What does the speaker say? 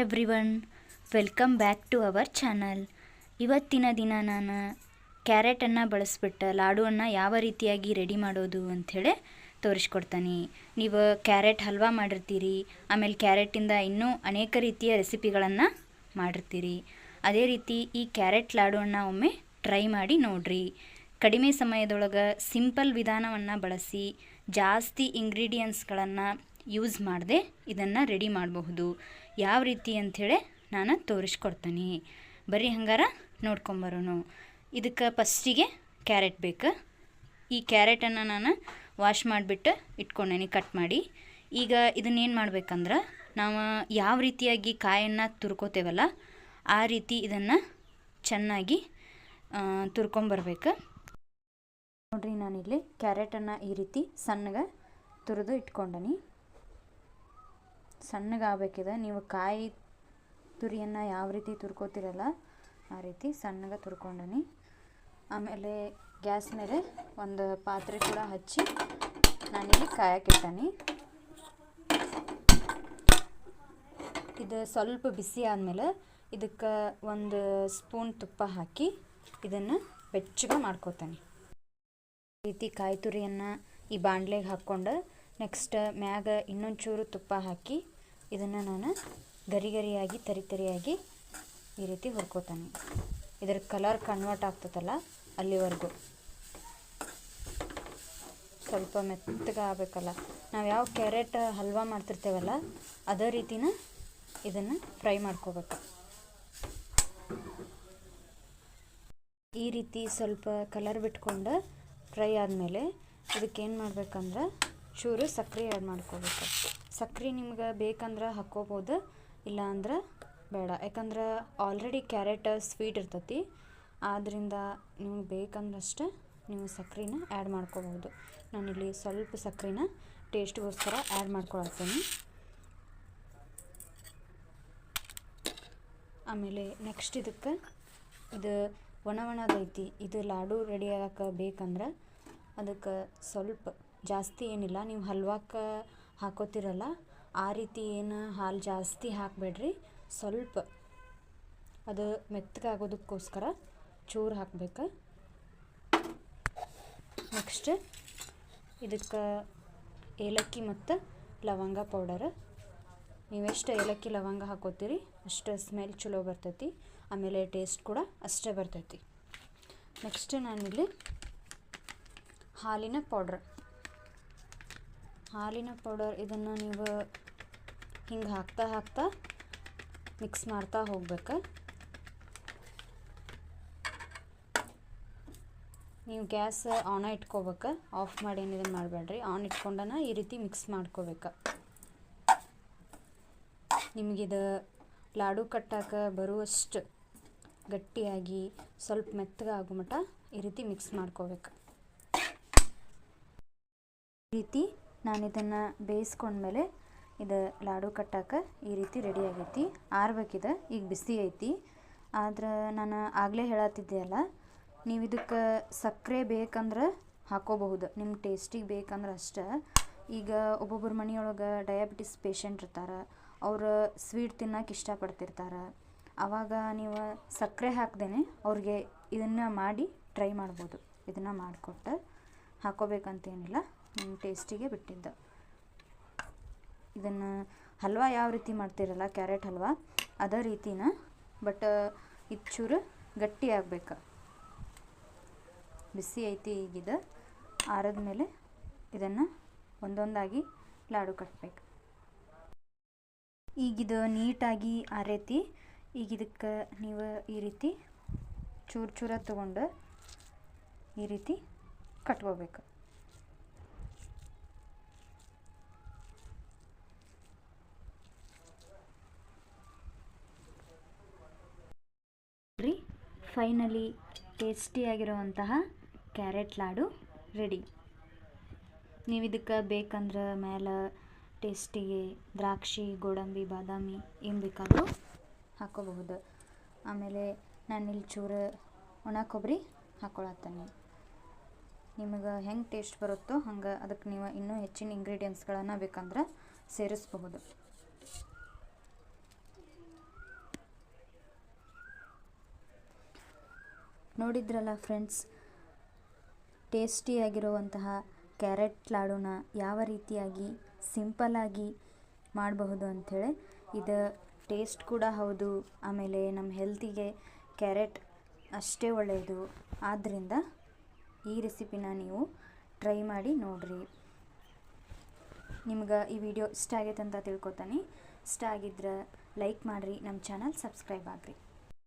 Everyone, welcome back to our channel. ಇವತ್ತಿನ ದಿನ ನಾನು ಕ್ಯಾರೆಟನ್ನು ಬಳಸ್ಬಿಟ್ಟು ಲಾಡುವನ್ನು ಯಾವ ರೀತಿಯಾಗಿ ರೆಡಿ ಮಾಡೋದು ಅಂಥೇಳಿ ತೋರಿಸ್ಕೊಡ್ತೀನಿ. ನೀವು ಕ್ಯಾರೆಟ್ ಹಲ್ವಾ ಮಾಡಿರ್ತೀರಿ, ಆಮೇಲೆ ಕ್ಯಾರೆಟಿಂದ ಇನ್ನೂ ಅನೇಕ ರೀತಿಯ ರೆಸಿಪಿಗಳನ್ನು ಮಾಡಿರ್ತೀರಿ. ಅದೇ ರೀತಿ ಈ ಕ್ಯಾರೆಟ್ ಲಾಡುವನ್ನು ಒಮ್ಮೆ ಟ್ರೈ ಮಾಡಿ ನೋಡ್ರಿ. ಕಡಿಮೆ ಸಮಯದೊಳಗೆ ಸಿಂಪಲ್ ವಿಧಾನವನ್ನು ಬಳಸಿ ಜಾಸ್ತಿ ಇಂಗ್ರೀಡಿಯೆಂಟ್ಸ್ಗಳನ್ನು ಯೂಸ್ ಮಾಡದೆ ಇದನ್ನು ರೆಡಿ ಮಾಡಬಹುದು. ಯಾವ ರೀತಿ ಅಂಥೇಳಿ ನಾನು ತೋರಿಸ್ಕೊಡ್ತೀನಿ. ಬರೀ ಹಂಗಾರ ನೋಡ್ಕೊಂಬರೋನು. ಇದಕ್ಕೆ ಫಸ್ಟಿಗೆ ಕ್ಯಾರೆಟ್ ಬೇಕು. ಈ ಕ್ಯಾರೆಟನ್ನು ನಾನು ವಾಶ್ ಮಾಡಿಬಿಟ್ಟು ಇಟ್ಕೊಂಡೇನಿ ಕಟ್ ಮಾಡಿ. ಈಗ ಇದನ್ನೇನು ಮಾಡ್ಬೇಕಂದ್ರೆ ನಾವು ಯಾವ ರೀತಿಯಾಗಿ ಕಾಯನ್ನು ತುರ್ಕೋತೇವಲ್ಲ ಆ ರೀತಿ ಇದನ್ನು ಚೆನ್ನಾಗಿ ತುರ್ಕೊಂಬರ್ಬೇಕು. ನೋಡ್ರಿ ನಾನಿಲ್ಲಿ ಕ್ಯಾರೆಟನ್ನು ಈ ರೀತಿ ಸಣ್ಣಗೆ ತುರಿದು ಇಟ್ಕೊಂಡನಿ. ಸಣ್ಣಗೆ ಆಗ್ಬೇಕಿದೆ ನೀವು ಕಾಯಿ ತುರಿಯನ್ನು ಯಾವ ರೀತಿ ತುರ್ಕೋತಿರಲ್ಲ ಆ ರೀತಿ ಸಣ್ಣಗೆ ತುರ್ಕೊಂಡನಿ. ಆಮೇಲೆ ಗ್ಯಾಸ್ ಮೇಲೆ ಒಂದು ಪಾತ್ರೆ ಕೂಡ ಹಚ್ಚಿ ನಾನಿಲ್ಲಿ ಕಾಯಕ್ಕಿಟ್ಟನಿ ಇದು ಸ್ವಲ್ಪ ಬಿಸಿ ಆದಮೇಲೆ ಇದಕ್ಕೆ ಒಂದು ಸ್ಪೂನ್ ತುಪ್ಪ ಹಾಕಿ ಇದನ್ನು ಬೆಚ್ಚಗೆ ಮಾಡ್ಕೋತಾನೆ. ರೀತಿ ಕಾಯಿ ತುರಿಯನ್ನು ಈ ಬಾಣಲೆಗೆ ಹಾಕ್ಕೊಂಡು ನೆಕ್ಸ್ಟ್ ಮ್ಯಾಗ ಇನ್ನೊಂದು ಚೂರು ತುಪ್ಪ ಹಾಕಿ ಇದನ್ನು ನಾನು ಗರಿ ಗರಿಯಾಗಿ, ತರಿ ತರಿಯಾಗಿ ಈ ರೀತಿ ಹುರ್ಕೋತಾನೆ. ಇದರ ಕಲರ್ ಕನ್ವರ್ಟ್ ಆಗ್ತದಲ್ಲ, ಅಲ್ಲಿವರೆಗೂ. ಸ್ವಲ್ಪ ಮೆತ್ತಗೆ ಆಗಬೇಕಲ್ಲ. ನಾವು ಯಾವ ಕ್ಯಾರೆಟ್ ಹಲ್ವಾ ಮಾಡ್ತಿರ್ತೇವಲ್ಲ, ಅದೇ ರೀತಿನ ಇದನ್ನು ಫ್ರೈ ಮಾಡ್ಕೋಬೇಕು. ಈ ರೀತಿ ಸ್ವಲ್ಪ ಕಲರ್ ಬಿಟ್ಕೊಂಡು ಫ್ರೈ ಆದಮೇಲೆ ಇದಕ್ಕೇನು ಮಾಡ್ಬೇಕಂದ್ರೆ, ಚೂರು ಸಕ್ಕರೆ ಆ್ಯಡ್ ಮಾಡ್ಕೋಬೇಕು. ಸಕ್ಕರೆ ನಿಮ್ಗೆ ಬೇಕಂದ್ರೆ ಹಾಕ್ಕೋಬೋದು ಇಲ್ಲ ಅಂದ್ರೆ ಬೇಡ. ಯಾಕಂದ್ರೆ ಆಲ್ರೆಡಿ ಕ್ಯಾರೆಟ್ ಸ್ವೀಟ್ ಇರ್ತೈತಿ ಆದ್ದರಿಂದ ನಿಮ್ಗೆ ಬೇಕಂದ್ರಷ್ಟೇ ನೀವು ಸಕ್ರೆನ ಆ್ಯಡ್ ಮಾಡ್ಕೋಬೋದು ನಾನಿಲ್ಲಿ ಸ್ವಲ್ಪ ಸಕ್ರೆನ ಟೇಸ್ಟ್ಗೋಸ್ಕರ ಆ್ಯಡ್ ಮಾಡ್ಕೊಳತ್ತೀನಿ. ಆಮೇಲೆ ನೆಕ್ಸ್ಟ್ ಇದಕ್ಕೆ ಇದು ಒಣ ಒಣದೈತಿ ಇದು ಲಾಡು ರೆಡಿ ಆಗಕ್ಕೆ ಬೇಕಂದ್ರೆ ಅದಕ್ಕೆ ಸ್ವಲ್ಪ ಜಾಸ್ತಿ ಏನಿಲ್ಲ, ನೀವು ಹಲ್ವಾಕ್ಕೆ ಹಾಕೋತಿರಲ್ಲ, ಆ ರೀತಿ ಏನು ಹಾಲು ಜಾಸ್ತಿ ಹಾಕಬೇಡ್ರಿ. ಸ್ವಲ್ಪ ಅದು ಮೆತ್ತಗೆ ಆಗೋದಕ್ಕೋಸ್ಕರ ಚೂರು ಹಾಕ್ಬೇಕು. ನೆಕ್ಸ್ಟ್ ಇದಕ್ಕೆ ಏಲಕ್ಕಿ ಮತ್ತು ಲವಂಗ ಪೌಡರ್. ನೀವೆಷ್ಟು ಏಲಕ್ಕಿ ಲವಂಗ ಹಾಕೋತೀರಿ, ಅಷ್ಟು ಸ್ಮೆಲ್ ಚಲೋ ಬರ್ತೈತಿ, ಆಮೇಲೆ ಟೇಸ್ಟ್ ಕೂಡ ಅಷ್ಟೇ ಬರ್ತೈತಿ. ನೆಕ್ಸ್ಟ್ ನಾನಿಲ್ಲಿ ಹಾಲಿನ ಪೌಡ್ರ್. ಹಾಲಿನ ಪೌಡರ್ ಇದನ್ನು ನೀವು ಹಿಂಗೆ ಹಾಕ್ತಾ ಹಾಕ್ತಾ ಮಿಕ್ಸ್ ಮಾಡ್ತಾ ಹೋಗ್ಬೇಕು. ನೀವು ಗ್ಯಾಸ್ ಆನ ಇಟ್ಕೋಬೇಕು. ಆಫ್ ಮಾಡಿ ಏನಿದೆ ಮಾಡಬೇಡ್ರಿ. ಆನ್ ಇಟ್ಕೊಂಡನ ಈ ರೀತಿ ಮಿಕ್ಸ್ ಮಾಡ್ಕೋಬೇಕು. ನಿಮಗಿದು ಲಾಡು ಕಟ್ಟಾಕ ಬರುವಷ್ಟು ಗಟ್ಟಿಯಾಗಿ ಸ್ವಲ್ಪ ಮೆತ್ತಗೆ ಆಗೋ ಮಟ್ಟ ಈ ರೀತಿ ಮಿಕ್ಸ್ ಮಾಡ್ಕೋಬೇಕು. ಈ ರೀತಿ ನಾನು ಇದನ್ನು ಬೇಯಿಸ್ಕೊಂಡ್ಮೇಲೆ ಇದು ಲಾಡು ಕಟ್ಟಾಕ ಈ ರೀತಿ ರೆಡಿ ಆಗೈತಿ. ಆರ್ಬೇಕಿದೆ, ಈಗ ಬಿಸಿ ಐತಿ. ಆದ್ರೆ ನಾನು ಆಗಲೇ ಹೇಳತ್ತಿದ್ದೆ ಅಲ್ಲ, ನೀವು ಇದಕ್ಕೆ ಸಕ್ಕರೆ ಬೇಕಂದ್ರೆ ಹಾಕೋಬಹುದು. ನಿಮ್ಮ ಟೇಸ್ಟಿಗೆ ಬೇಕಂದ್ರೆ ಅಷ್ಟೇ. ಈಗ ಒಬ್ಬೊಬ್ಬರ ಮನೆಯೊಳಗೆ ಡಯಾಬಿಟಿಸ್ ಪೇಷಂಟ್ ಇರ್ತಾರೆ, ಅವರು ಸ್ವೀಟ್ ತಿನ್ನಕ್ಕೆ ಇಷ್ಟಪಡ್ತಿರ್ತಾರೆ. ಆವಾಗ ನೀವು ಸಕ್ಕರೆ ಹಾಕ್ದೇ ಅವ್ರಿಗೆ ಇದನ್ನು ಮಾಡಿ ಟ್ರೈ ಮಾಡ್ಬೋದು. ಇದನ್ನು ಮಾಡಿಕೊಟ್ಟು ಹಾಕೋಬೇಕಂತೇನಿಲ್ಲ. ಟೇಸ್ಟಿಗೆ ಬಿಟ್ಟಿದ್ದು. ಇದನ್ನು ಹಲ್ವಾ ಯಾವ ರೀತಿ ಮಾಡ್ತಿರಲ್ಲ ಕ್ಯಾರೆಟ್ ಹಲ್ವಾ, ಅದೇ ರೀತಿನ ಬಟ್ ಇಚ್ಚೂರು ಚೂರು ಗಟ್ಟಿ ಆಗ್ಬೇಕು. ಬಿಸಿ ಐತಿ ಈಗಿದು ಆರಿದ್ಮೇಲೆ ಇದನ್ನು ಒಂದೊಂದಾಗಿ ಲಾಡು ಕಟ್ಟಬೇಕು ಈಗಿದು ನೀಟಾಗಿ ಆರೈತಿ. ರೀತಿ ಈಗಿದಕ್ಕೆ ನೀವು ಈ ರೀತಿ ಚೂರು ಚೂರ ತೊಗೊಂಡು ಈ ರೀತಿ ಕಟ್ಕೋಬೇಕು. ಫೈನಲಿ ಟೇಸ್ಟಿಯಾಗಿರುವಂತಹ ಕ್ಯಾರೆಟ್ ಲಾಡು ರೆಡಿ ನೀವು ಇದಕ್ಕೆ ಬೇಕಂದ್ರೆ ಮೇಲೆ ಟೇಸ್ಟಿಗೆ ದ್ರಾಕ್ಷಿ, ಗೋಡಂಬಿ, ಬಾದಾಮಿ ಏನು ಬೇಕಾದರೂ ಹಾಕೋಬಹುದು. ಆಮೇಲೆ ನಾನು ಇಲ್ಲಿ ಚೂರು ಒಣ ಕೊಬ್ಬರಿ ಹಾಕ್ಕೊಳತ್ತೇನೆ ನಿಮಗೆ ಹೆಂಗೆ ಟೇಸ್ಟ್ ಬರುತ್ತೋ ಹಂಗೆ ಅದಕ್ಕೆ ನೀವು ಇನ್ನೂ ಹೆಚ್ಚಿನ ಇಂಗ್ರೀಡಿಯೆಂಟ್ಸ್ಗಳನ್ನು ಬೇಕಂದ್ರೆ ಸೇರಿಸ್ಬಹುದು. ನೋಡಿದ್ರಲ್ಲ ಫ್ರೆಂಡ್ಸ್? ಟೇಸ್ಟಿಯಾಗಿರುವಂತಹ ಕ್ಯಾರೆಟ್ ಲಾಡುನ ಯಾವ ರೀತಿಯಾಗಿ ಸಿಂಪಲ್ಲಾಗಿ ಮಾಡಬಹುದು ಅಂಥೇಳಿ ಇದು ಟೇಸ್ಟ್ ಕೂಡ ಹೌದು, ಆಮೇಲೆ ನಮ್ಮ ಹೆಲ್ತಿಗೆ ಕ್ಯಾರೆಟ್ ಅಷ್ಟೇ ಒಳ್ಳೆಯದು ಆದ್ದರಿಂದ ಈ ರೆಸಿಪಿನ ನೀವು ಟ್ರೈ ಮಾಡಿ ನೋಡಿರಿ. ನಿಮ್ಗೆ ಈ ವಿಡಿಯೋ ಇಷ್ಟ ಆಗೈತೆ ಅಂತ ತಿಳ್ಕೊತಾನೆ. ಇಷ್ಟ ಆಗಿದ್ರೆ ಲೈಕ್ ಮಾಡಿರಿ, ನಮ್ಮ ಚಾನಲ್ ಸಬ್ಸ್ಕ್ರೈಬ್ ಆಗಿರಿ.